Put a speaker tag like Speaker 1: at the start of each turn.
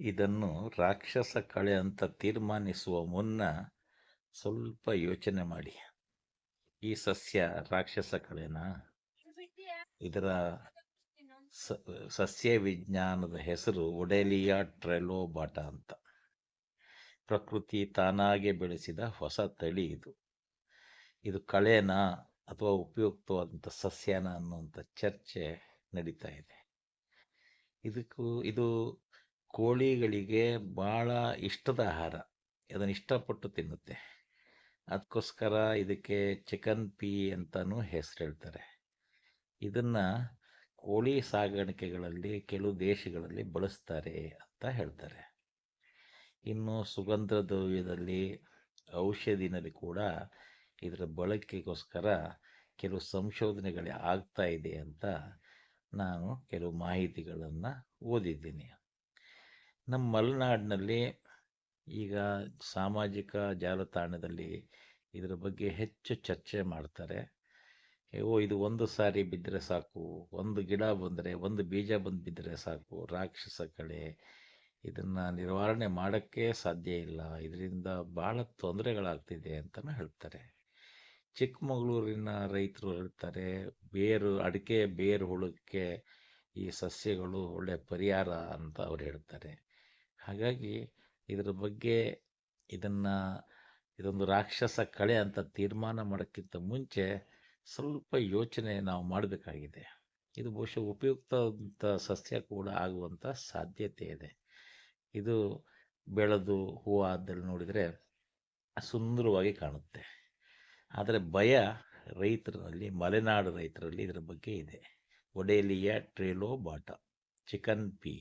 Speaker 1: ಇದನ್ನು ರಾಕ್ಷಸ ಕಳೆ ಅಂತ ತೀರ್ಮಾನಿಸುವ ಮುನ್ನ ಸ್ವಲ್ಪ ಯೋಚನೆ ಮಾಡಿ. ಈ ಸಸ್ಯ ರಾಕ್ಷಸ ಕಳೆನಾ? ಇದರ ಸಸ್ಯ ವಿಜ್ಞಾನದ ಹೆಸರು ಒಡೆಲಿಯಾ ಟ್ರೆಲೋಬಾಟ ಅಂತ. ಪ್ರಕೃತಿ ತಾನಾಗೆ ಬೆಳೆಸಿದ ಹೊಸ ತಳಿ ಇದು. ಇದು ಕಳೆನಾ ಅಥವಾ ಉಪಯುಕ್ತವಾದಂಥ ಸಸ್ಯನ ಅನ್ನುವಂಥ ಚರ್ಚೆ ನಡೀತಾ ಇದೆ. ಇದಕ್ಕೂ, ಇದು ಕೋಳಿಗಳಿಗೆ ಭಾಳ ಇಷ್ಟದ ಆಹಾರ. ಅದನ್ನು ಇಷ್ಟಪಟ್ಟು ತಿನ್ನುತ್ತೆ. ಅದಕ್ಕೋಸ್ಕರ ಇದಕ್ಕೆ ಚಿಕನ್ ಪೀ ಅಂತಲೂ ಹೆಸರು ಹೇಳ್ತಾರೆ. ಇದನ್ನು ಕೋಳಿ ಸಾಗಾಣಿಕೆಗಳಲ್ಲಿ ಕೆಲವು ದೇಶಗಳಲ್ಲಿ ಬಳಸ್ತಾರೆ ಅಂತ ಹೇಳ್ತಾರೆ. ಇನ್ನು ಸುಗಂಧ ದ್ರವ್ಯದಲ್ಲಿ ಔಷಧಿನಲ್ಲಿ ಕೂಡ ಇದರ ಬಳಕೆಗೋಸ್ಕರ ಕೆಲವು ಸಂಶೋಧನೆಗಳು ಆಗ್ತಾ ಇದೆ ಅಂತ ನಾನು ಕೆಲವು ಮಾಹಿತಿಗಳನ್ನು ಓದಿದ್ದೀನಿ. ನಮ್ಮ ಮಲೆನಾಡಿನಲ್ಲಿ ಈಗ ಸಾಮಾಜಿಕ ಜಾಲತಾಣದಲ್ಲಿ ಇದರ ಬಗ್ಗೆ ಹೆಚ್ಚು ಚರ್ಚೆ ಮಾಡ್ತಾರೆ. ಓ, ಇದು ಒಂದು ಸಾರಿ ಬಿದ್ದರೆ ಸಾಕು, ಒಂದು ಗಿಡ ಬಂದರೆ, ಒಂದು ಬೀಜ ಬಂದು ಬಿದ್ದರೆ ಸಾಕು, ರಾಕ್ಷಸ ಕಳೆ, ಇದನ್ನು ನಿರ್ವಹಣೆ ಮಾಡೋಕ್ಕೆ ಸಾಧ್ಯ ಇಲ್ಲ, ಇದರಿಂದ ಭಾಳ ತೊಂದರೆಗಳಾಗ್ತಿದೆ ಅಂತಲೂ ಹೇಳ್ತಾರೆ. ಚಿಕ್ಕಮಗಳೂರಿನ ರೈತರು ಹೇಳ್ತಾರೆ, ಬೇರು, ಅಡಿಕೆ, ಬೇರು ಹುಳಕ್ಕೆ ಈ ಸಸ್ಯಗಳು ಒಳ್ಳೆಯ ಪರಿಹಾರ ಅಂತ ಅವ್ರು ಹೇಳ್ತಾರೆ. ಹಾಗಾಗಿ ಇದರ ಬಗ್ಗೆ ಇದನ್ನು ಇದೊಂದು ರಾಕ್ಷಸ ಕಳೆ ಅಂತ ತೀರ್ಮಾನ ಮಾಡೋಕ್ಕಿಂತ ಮುಂಚೆ ಸ್ವಲ್ಪ ಯೋಚನೆ ನಾವು ಮಾಡಬೇಕಾಗಿದೆ. ಇದು ಬಹುಶಃ ಉಪಯುಕ್ತ ಸಸ್ಯ ಕೂಡ ಆಗುವಂಥ ಸಾಧ್ಯತೆ ಇದೆ. ಇದು ಬೆಳೆದು ಹೂವು ಆದಲ್ಲಿ ನೋಡಿದರೆ ಸುಂದರವಾಗಿ ಕಾಣುತ್ತೆ. ಆದರೆ ಭಯ ರೈತರಲ್ಲಿ, ಮಲೆನಾಡು ರೈತರಲ್ಲಿ ಇದರ ಬಗ್ಗೆ ಇದೆ. ಒಡೆಯಲಿಯ ಟ್ರೇಲೋ ಬಾಟ ಚಿಕನ್ ಪಿ.